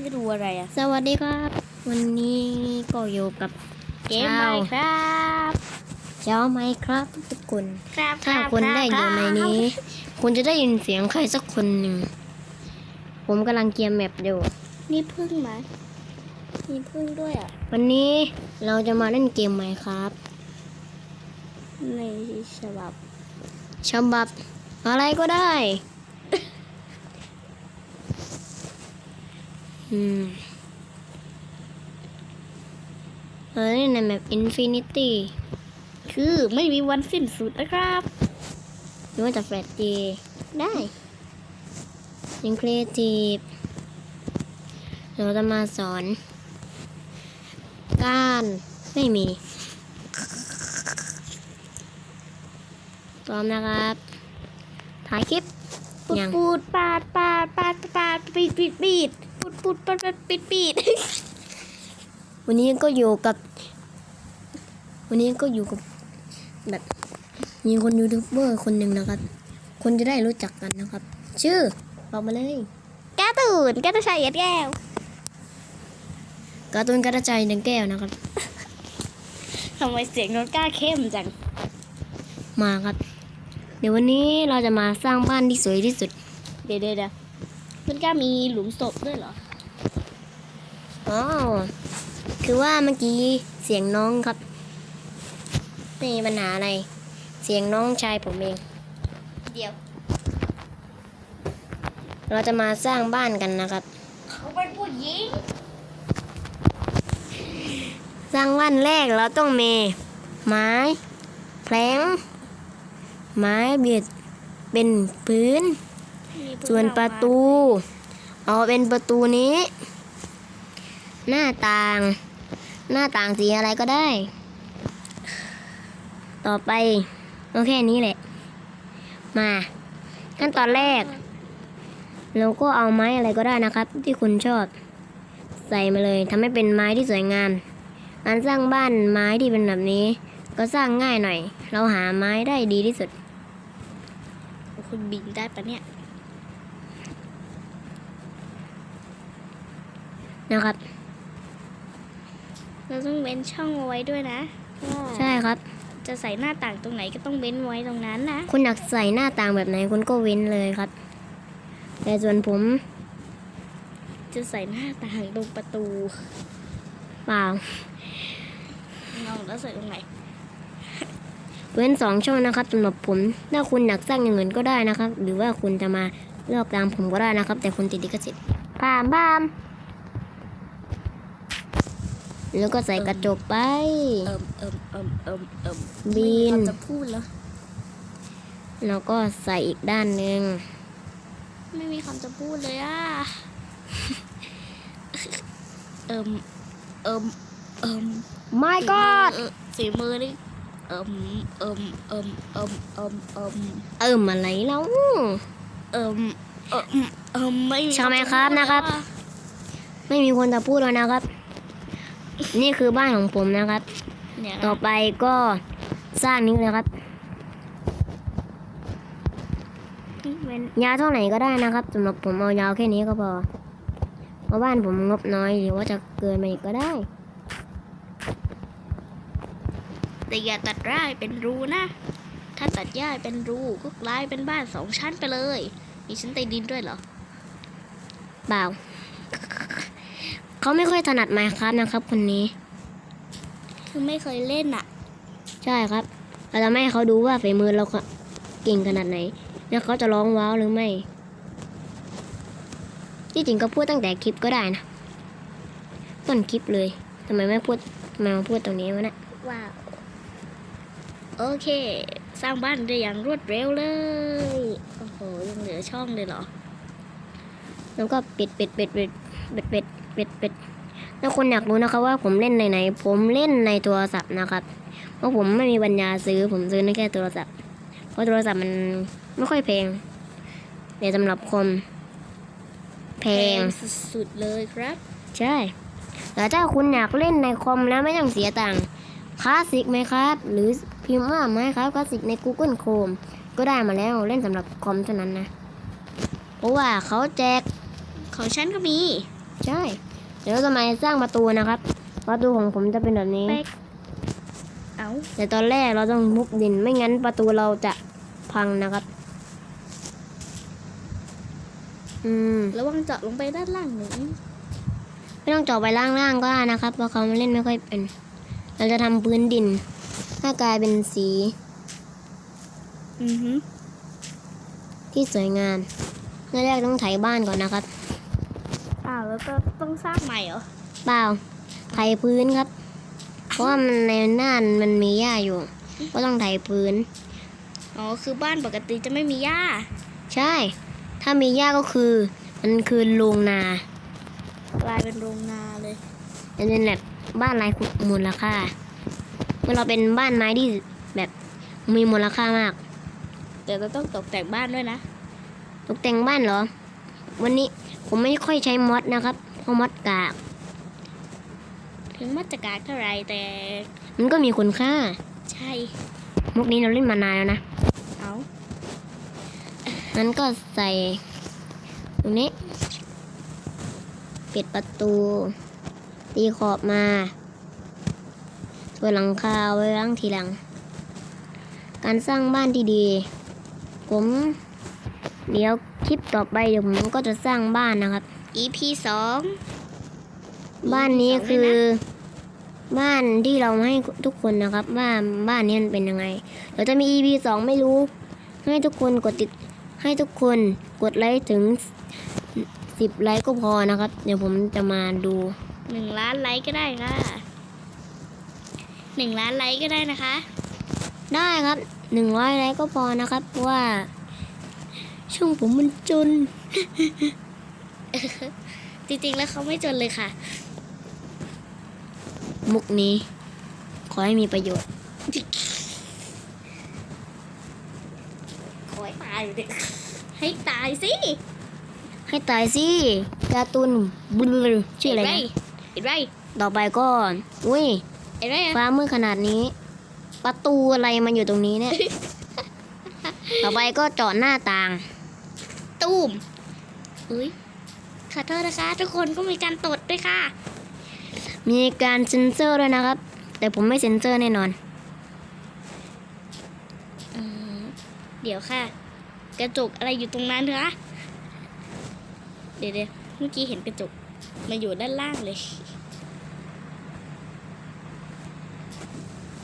ไม่ดูอะไรอะ สวัสดีครับ วันนี้ก็อยู่กับเกมใหม่ครับเจ้าไมครับ ทุกคนครับถ้าคนได้อยู่ในนี้ คุณจะได้ยินเสียงใครสักคนหนึ่งผมกำลังเกียร์แมปอยู่นี่พึ่งไหมมีพึ่งด้วยอะ วันนี้เราจะมาเล่นเกมไหมครับ ในฉบับฉบับอะไรก็ได้ อืมเราเล่นในแมป Infinity คือไม่มีวันสิ้นสุดนะครับหรือว่าจะแฟลตดีได้ยังครีเอทีฟเราจะมาสอน การไม่มีพร้อมนะครับ ถ่ายคลิป ปูดยังปูดปาดปาดปาดปาดปีดปีดปีด ปูดปูดปาดปาดปีดปีดวันนี้ก็อยู่กับ วันนี้ก็อยู่กับแบบมีคนยูทูบเบอร์คนหนึ่งนะครับ คนจะได้รู้จักกันนะครับ ชื่อบอกมาเลยแก้ตื่นแก้ตาชัยเอ็ดแก้วการ์ตูนกระจายดังแก้วนะครับทำไมเสียงโน้นกล้าเข้มจังมาครับ เดี๋ยววันนี้เราจะมาสร้างบ้านที่สวยที่สุด เดี๋ยวเดี๋ยวเดี๋ยวมันกล้ามีหลุมศพด้วยเหรอ อ๋อ คือว่าเมื่อกี้เสียงน้องครับไม่มีปัญหาอะไร เสียงน้องชายผมเอง เดี๋ยว เราจะมาสร้างบ้านกันนะครับ เขาเป็นผู้หญิง สร้างบ้านแรกเราต้องมี ไม้แผลงไม้เบียดเป็นพื้น ส่วนประตู เอาเป็นประตูนี้ หน้าต่าง หน้าต่างสีอะไรก็ได้ ต่อไปก็แค่นี้แหละ มาขั้นตอนแรก เราก็เอาไม้อะไรก็ได้นะครับ ที่คุณชอบ ใส่มาเลยทำให้เป็นไม้ที่สวยงามการสร้างบ้านไม้ที่เป็นแบบนี้ ก็สร้างง่ายหน่อย เราหาไม้ได้ดีที่สุด คุณบินได้ปะเนี่ยนะครับ เราต้องเว้นช่องเอาไว้ด้วยนะว่าใช่ครับ จะใส่หน้าต่างตรงไหนก็ต้องเว้นไว้ตรงนั้นนะคุณอยากใส่หน้าต่างแบบไหนคุณก็เว้นเลยครับ แต่ส่วนผม จะใส่หน้าต่างตรงประตูเปล่าน้องแล้วใส่ตรงไหนเว้นสองช่องนะครับสำหรับผม ถ้าคุณอยากสร้างอย่างอื่นก็ได้นะครับ หรือว่าคุณจะมาเลือกตามผมก็ได้นะครับ แต่คุณติดลิขสิทธิ์พามพาม แล้วก็ใส่กระจกไป เอิมเอิมเอิมเอิมเอิมบินไม่มีคำจะพูดแล้วแล้วก็ใส่อีกด้านหนึ่งไม่มีคำจะพูดเลยอะ เอิมเอิมเอิมไม่ก็เออฝีมือนี่เอิมเอิมเอิมเอิมเอิมเอิมเอิ่มอะไรแล้วเอิมเอิมเอิมไม่มีใช่ไหมครับนะครับ ไม่มีคนจะพูดแล้วนะครับ นี่คือบ้านของผมนะครับเนี่ยต่อไปก็สร้างนี้เลยครับเว้นยาวเท่าไหร่ก็ได้นะครับสำหรับผมเอายาวแค่นี้ก็พอเพราะบ้านผมงบน้อยหรือว่าจะเกินไปอีกก็ได้ แต่อย่าตัดร่ายเป็นรูนะ ถ้าตัดหญ้าเป็นรูก็กลายเป็นบ้านสองชั้นไปเลย มีชั้นใต้ดินด้วยเหรอเปล่า เขาไม่ค่อยถนัดไมค์ครับนะครับ คนนี้ คือไม่เคยเล่นอะ ใช่ครับเราจะไม่ให้เขาดูว่าฝีมือเราเก่งขนาดไหน แล้วเขาจะร้องว้าวหรือไม่ ที่จริงก็พูดตั้งแต่คลิปก็ได้นะ ต้นคลิปเลยทำไมไม่พูดทำไมมาพูดตรงนี้วะเนะว้าวโอเค สร้างบ้านได้อย่างรวดเร็วเลย โอ้โห ยังเหลือช่องเลยเหรอ แล้วก็ปิดปิดปิดปิดปิดปิด ปิดปิดถ้าคนอยากรู้นะครับว่าผมเล่นในไหน ผมเล่นในโทรศัพท์นะครับ เพราะผมไม่มีปัญญาซื้อ ผมซื้อได้แค่โทรศัพท์ เพราะโทรศัพท์มันไม่ค่อยแพงแต่สำหรับคอมแพงสุดๆเลยครับ ใช่แต่ถ้าคุณอยากเล่นในคอมแล้วไม่ต้องเสียตังค์คลาสสิกไหมครับ หรือพิมพ์ว่าไหมครับคลาสสิกใน Google Chrome ก็ได้มาแล้วเล่นสำหรับคอมเท่านั้นนะ เพราะว่าเขาแจกของฉันก็มี ใช่เดี๋ยวจะมาสร้างประตูนะครับ ประตูของผมจะเป็นแบบนี้เป๊กเอาแต่ตอนแรกเราต้องมุบดิน ไม่งั้นประตูเราจะพังนะครับ อืม ระวังเจาะลงไปด้านล่างหนูไม่ต้องเจาะไปล่างๆก็ได้นะครับ เพราะเขาเล่นไม่ค่อยเป็น เราจะทำพื้นดินให้กลายเป็นสี อือฮึที่สวยงามเริ่มแรกต้องไถบ้านก่อนนะครับอ้าว แล้วก็ต้องสร้างใหม่เหรอเปล่าไถพื้นครับ เพราะว่ามันในน่านมันมีหญ้าอยู่ ก็ต้องไถพื้น อ๋อคือบ้านปกติจะไม่มีหญ้า ใช่ ถ้ามีหญ้าก็คือ มันคือโรงนากลายเป็นโรงนาเลยมันเป็นแบบบ้านไร้มูลค่าเมื่อเราเป็นบ้านไม้ที่แบบมีมูลค่ามาก แต่เราต้องตกแต่งบ้านด้วยนะ ตกแต่งบ้านเหรอ วันนี้ผมไม่ค่อยใช้มอดนะครับเพราะมอดกาก ถึงมาตรการเท่าไหรแต่ มันก็มีคุณค่า ใช่ มุกนี้เราเล่นมานานแล้วนะ เอานั้นก็ใส่ ตรงนี้ ปิดประตู ตีขอบมาส่วนหลังคาเอาไว้ล้างทีหลัง การสร้างบ้านที่ดี ผม เดี๋ยว คลิปต่อไปเดี๋ยวผมก็จะสร้างบ้านนะครับ EP สองบ้านนี้สองด้คืวยอนะบ้านที่เราให้ทุกคนนะครับ ว่าบ้านนี้มันเป็นยังไงเดี๋ยวจะมี EP สองไม่รู้ ให้ทุกคนกดติดให้ทุกคนกดไลค์ถึงสิบไลค์ก็พอนะครับ เดี๋ยวผมจะมาดูหนึ่งล้านไลค์ก็ได้ค่ะหนึ่งล้านไลค์ก็ได้นะคะ ได้ครับหนึ่งร้อยไลค์ก็พอนะครับเพราะว่า ช่วงผมมันจน จริงๆแล้วเขาไม่จนเลยค่ะ มุกนี้ ขอให้มีประโยชน์ ขอให้ตายเด็กให้ตายสิ ให้ตายสิการ์ตูนบลูชื่ออะไรนะเห็นไรต่อไปก็อุ้ยเห็นไรอะฟ้ามืดขนาดนี้ ประตูอะไรมันอยู่ตรงนี้เนี่ย ต่อไปก็เจาะหน้าต่าง ตูมอุ้ยขอโทษนะคะ ทุกคนก็มีการตดด้วยค่ะ มีการเซ็นเซอร์ด้วยนะครับ แต่ผมไม่เซ็นเซอร์แน่นอนอืมเดี๋ยวค่ะ กระจกอะไรอยู่ตรงนั้นคะเดี๋ยวเดี๋ยวเมื่อกี้เห็นกระจกมาอยู่ด้านล่างเลย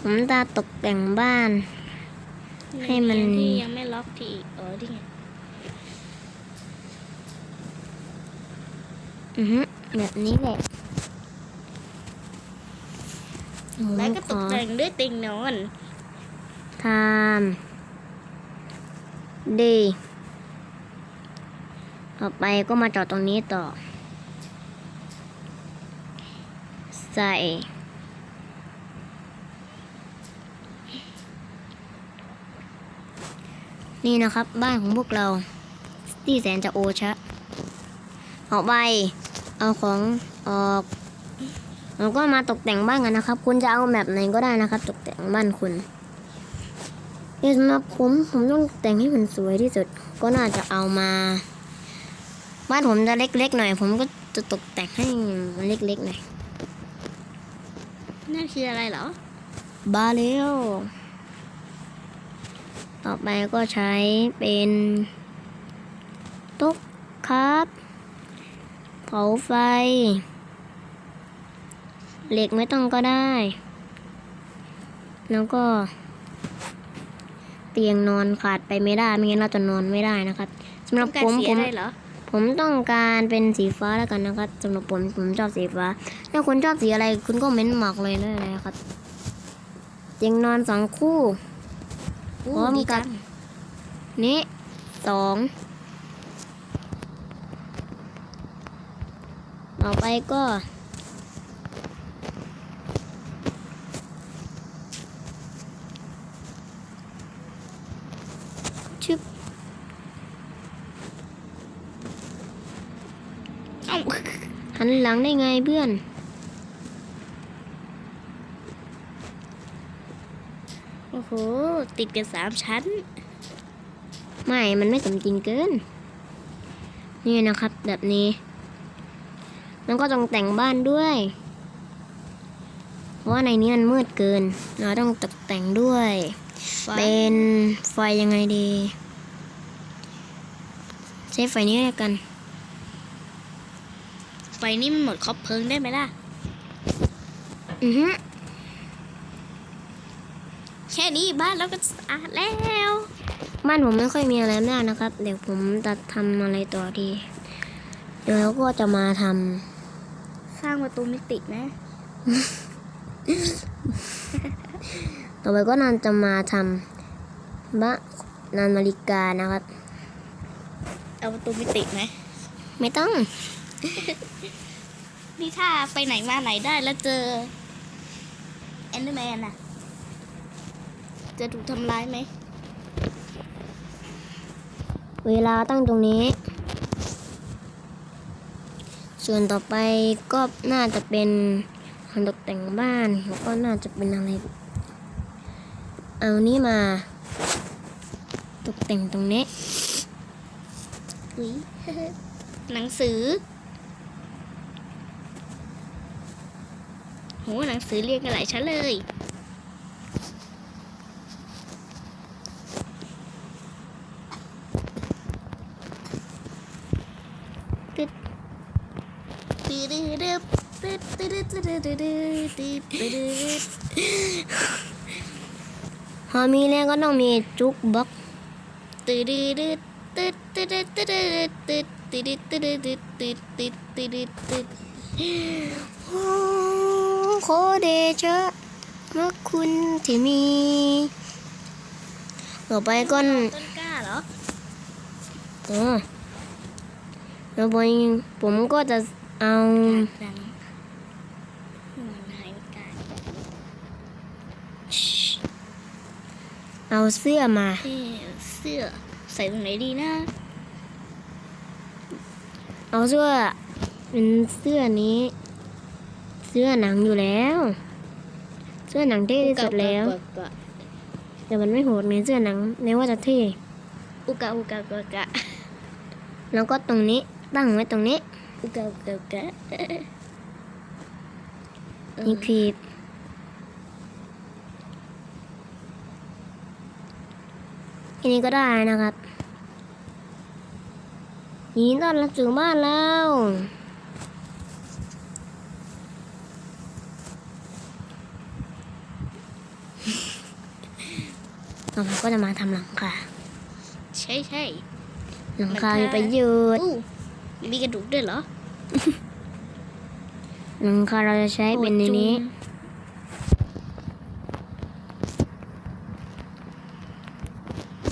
ผมจะตกแต่งบ้าน ให้มันที่ยังไม่ล็อกที่อีกอ๋อที่ไง อือฮึแบบนี้แหละผมแล้วก็ขตอกแต่งด้วยเติงนอนทำดีต่อไปก็มาเจอดตรงนี้ต่อ ใส่นี่นะครับบ้านของพวกเรา ที่แสนจะโอชะออกไป เอาของออกแล้วก็มาตกแต่งบ้านกันนะครับ คุณจะเอาแบบไหนก็ได้นะครับ ตกแต่งบ้านคุณนี่สำหรับผมผมต้องแต่งให้มันสวยที่สุด ก็น่าจะเอามา บ้านผมจะเล็กๆหน่อย ผมก็จะตกแต่งให้มันเล็กๆหน่อยนั่นคืออะไรเหรอบาเรลต่อไปก็ใช้เป็นโต๊ะครับเผาไฟ เหล็กไม่ต้องก็ได้ แล้วก็ เตียงนอนขาดไปไม่ได้ ไม่งั้นเราจะนอนไม่ได้นะครับสำหรับต้องการผมสีผมอะไรเหรอผมต้องการเป็นสีฟ้าแล้วกันนะครับสำหรับผมผมชอบสีฟ้า ถ้าคุณชอบสีอะไรคุณก็เม้นบอกเลยได้เลยนะครับ เตียงนอนสองคู่อู้พร้อมดีกัจับงนี้สอง ต่อไปก็ชึบเอาหันหลังได้ไงเพื่อนโอ้โห ติดกันสามชั้น ไม่ มันไม่สมจริงเกิน นี่นะครับ แบบนี้ แล้วก็ต้องแต่งบ้านด้วย เพราะว่าในนี้มันมืดเกิน เราต้องตกแต่งด้วย เป็นไฟยังไงดี ใช้ไฟนี้แล้วกัน ไฟนี่มันหมดครอบเพลิงได้ไหมล่ะ อือฮึแค่นี้บ้านเราก็สะอาดแล้วบ้านผมไม่ค่อยมีอะไรมากนะครับ เดี๋ยวผมจะทำอะไรต่อดี เดี๋ยวเราก็จะมาท สร้างประตูมิตินะำต่อไปก็นานจะมาทำบะนานนาฬิกานะครับ เอาประตูมิติไหมไม่ต้อง นี่ถ้าไปไหนมาไหนได้แล้วเจอแอนเดอร์แมนน่ะจะถูกทำร้ายไหม เวลาตั้งตรงนี้ ส่วนต่อไปก็น่าจะเป็นของตกแต่งบ้านแล้วก็น่าจะเป็นอะไร เอานี้มา ตกแต่งตรงนี้อุ๊ยหนังสือโหหนังสือเรียงกันหลายชั้นเลย ตึ๊ดตึ๊ดตึ๊ด ตึ๊ดตึ๊ดตึ๊ดตึ๊ดตึ๊ดตึ๊ดตึ๊ดตึ๊ดพอมีแล้วก็ต้องมีจุกบ็อกตึดตึดตึดตึดตึดตึดตึดตึดตึดตึดตึดตึดตึดตึดตึ๊ดโอ้โคเดชะเมื่อคุณที่มี ต่อไปก็ต้นกล้าเหรออ๋อแล้วไปผมก็จะเอา ดังมันหายกา เอาเสื้อมา เอ๊ะเสื้อใส่ตรงไหนดีนะ เอาเสื้อเป็นเสื้อนี้ เสื้อหนังอยู่แล้ว เสื้อหนังเท่ที่สุดแล้ว อุกะแต่มันไม่โหดในเสื้อหนังในว่าจะเท่อุกะอุกะอุกะอุกะแล้วก็ตรงนี้ตั้งไว้ตรงนี้อุกะอุกะอุกะเออนี่คือ อันนี้ก็ได้นะครับยินดีต้อนรับสู่บ้านแล้วต่อไปก็จะมาทำหลังคาใช่ใช่หลังคามีประโยชน์อู้มีกระดูกด้วยเหรอ หลังคาเราจะใช้เป็นในนี้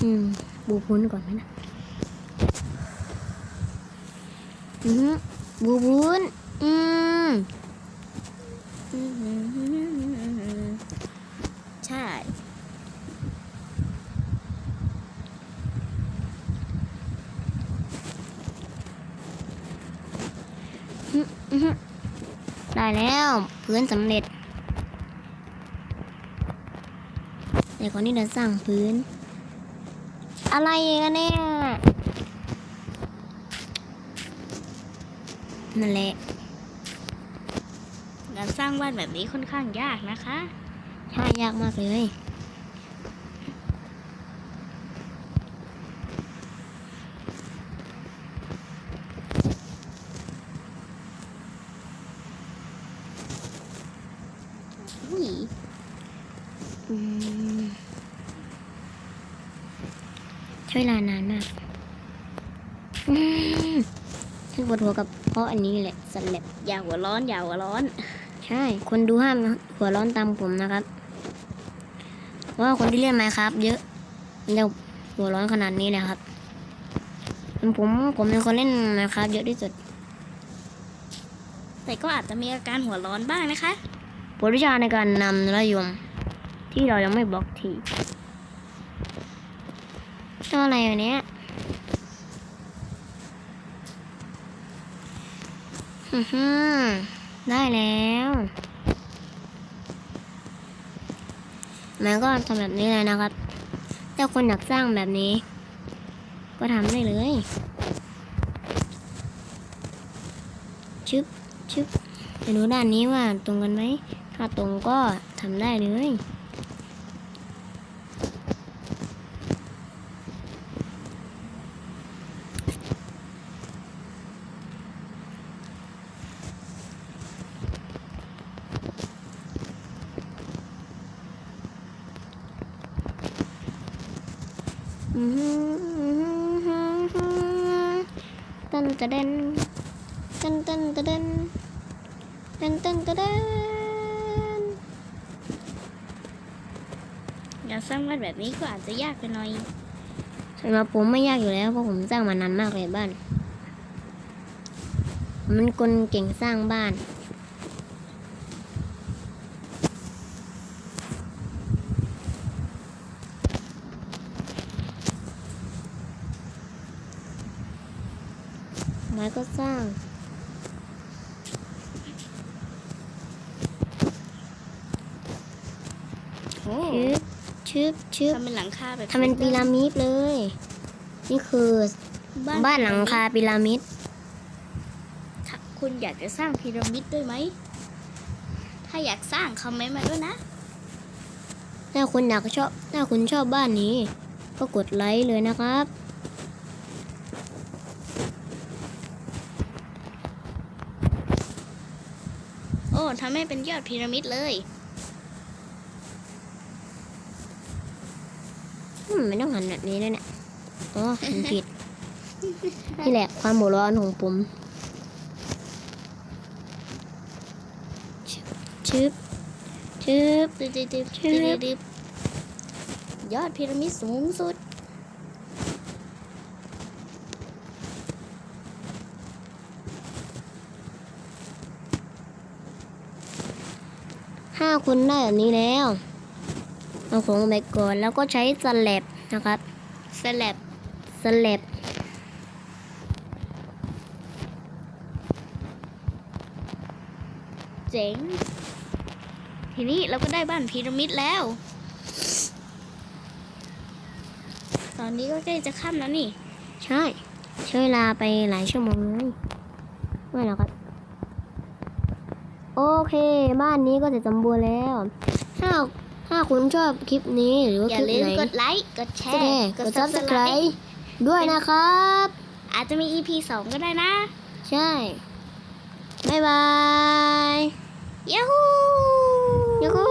อื มบูพุ้นก่อนไหมนะอือหือบูพุ้นอืมใช่ได้แล้วพื้นสำเร็จเดี๋ยวก่อนนี้เราสร้างพื้น อะไรกันเนี่ยนั่นแหละการสร้างบ้านแบบนี้ค่อนข้างยากนะคะใช่ยากมากเลยอุ้ย อืมใช้เวลานานมากอืมฉันปวดหัวกับเพราะอันนี้แหละสแลบอย่าหัวร้อนอย่าหัวร้อน ใช่ คนดูห้ามหัวร้อนตามผมนะครับเพราะว่าคนที่เล่นไมครับ เยอะมันจะหัวร้อนขนาดนี้แหละครับผมผมเป็นคนเล่นไมครับ เยอะที่สุด แต่ก็อาจจะมีอาการหัวร้อนบ้างนะคะบทวิชาในการนำระยม ที่เรายังไม่บอกที ตัวอะไรอยู่เนี้ยฮึ่มได้แล้ว มันก็ทำแบบนี้เลยนะครับ ถ้าคนอยากสร้างแบบนี้ ก็ทำได้เลย ชึบชชึบไปดูด้านนี้ว่าตรงกันไหม ถ้าตรงก็ทำได้เลย อืม ตะเดนตันตันตะเดนตันตันตะเดนการสร้างบ้านแบบนี้ก็อาจจะยากไปหน่อยสำหรับผมไม่ยากอยู่แล้วเพราะผมสร้างมานานมากเลยบ้าน มันคนเก่งสร้างบ้าน ม้ก็สร้าง โอ้ชึบชึบชึบทำเป็นหลังคาแบบทำเป็นพีระมิดเลย นี่คือบ้านหลังคาพีระมิดถ้าคุณอยากจะสร้างพีระมิดด้วยไหม ถ้าอยากสร้างคอมเมนต์มาด้วยนะ ถ้าคุณอยากชอบ ถ้าคุณชอบบ้านนี้ ก็กดไลค์เลยนะครับ โอ้ทำให้เป็นยอดพีระมิดเลยอืมไม่ต้องหันแบบนี้ด้วยเนี่ยอ๋อหันผิด นี่แหละความหัวร้อนของผมชึบชึบดึบดึบดึบชึดึบบดึบยอดพีระมิดสูงสุด คนได้แบบนี้แล้ว เอาของไปก่อนแล้วก็ใช้สแลบนะครับสแลบสแลบเจ๋ง ทีนี้เราก็ได้บ้านพีระมิดแล้ว ตอนนี้ก็ใกล้จะค่ำแล้วนี่ ใช่ ใช้เวลาไปหลายชั่วโมงเลยไม่หรอกครับ เค บ้านนี้ก็เสร็จสมบูรณ์แล้ว ถ้าถ้าคุณชอบคลิปนี้หรือว่าอคย่าลิปลืมไหนกดไลค์กดแชก็ร์แค่กด subscribe ด้วยนะครับ อาจจะมี EP 2 ก็ได้นะใช่ บ๊ายบายยาฮู ยูฮู